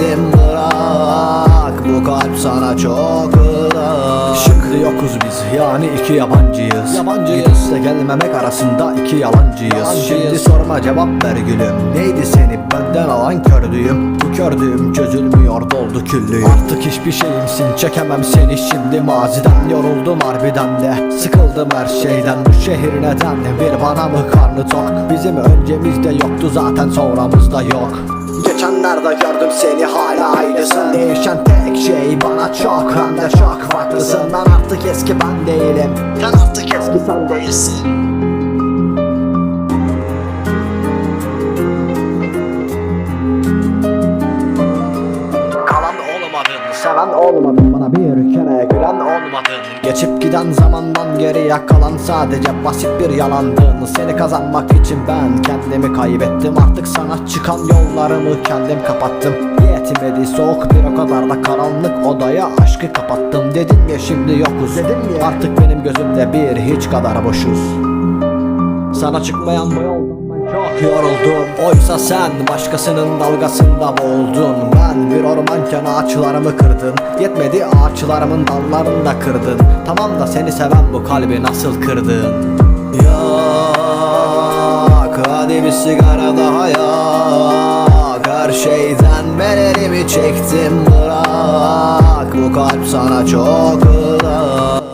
yetim bırak Bu kalp sana çok ılık Şimdi yokuz biz yani iki yabancıyız. Yabancıyız. Gidişle gelmemek arasında iki yalancıyız. yalancıyız. Şimdi sorma cevap ver gülüm. Neydi seni benden alan kördüğüm? Bu kördüğüm çözülmüyor doldu küllüyüm Artık hiçbir şeyimsin çekemem seni. Şimdi maziden Yoruldum harbiden de. Sıkıldım her şeyden Bu şehir neden? Bir bana mı karnı tok? Bizim öncemizde yoktu zaten sonramızda yok. Geçenlerde gördüm seni hala aynısın. Değişen tek şey bana çok hem de çok farklısın. Ben artık eski ben değilim. Sen artık eski sen değilsin Seven olmadın bana bir kere gülen olmadın Geçip giden zamandan geriye kalan sadece basit bir yalandın Seni kazanmak için ben kendimi kaybettim. Artık sana çıkan yollarımı kendim kapattım. Yetmedi soğuk bir o kadar da karanlık odaya aşkı kapattım. Dedim ya şimdi yokuz. Dedim ya. Artık benim gözümde bir hiç kadar boşuz. Sana çıkmayan bu yoldan ben çok yoruldum. Oysa sen başkasının dalgasında boğuldun. Ben bir ormanken ağaçlarımı kırdın Yetmedi ağaçlarımın dallarını da kırdın. Tamam da seni seven bu kalbi nasıl kırdın? Yak hadi bir sigara daha yak. Her şeyden ben elimi çektim. Bırak Bu kalp sana çok ırak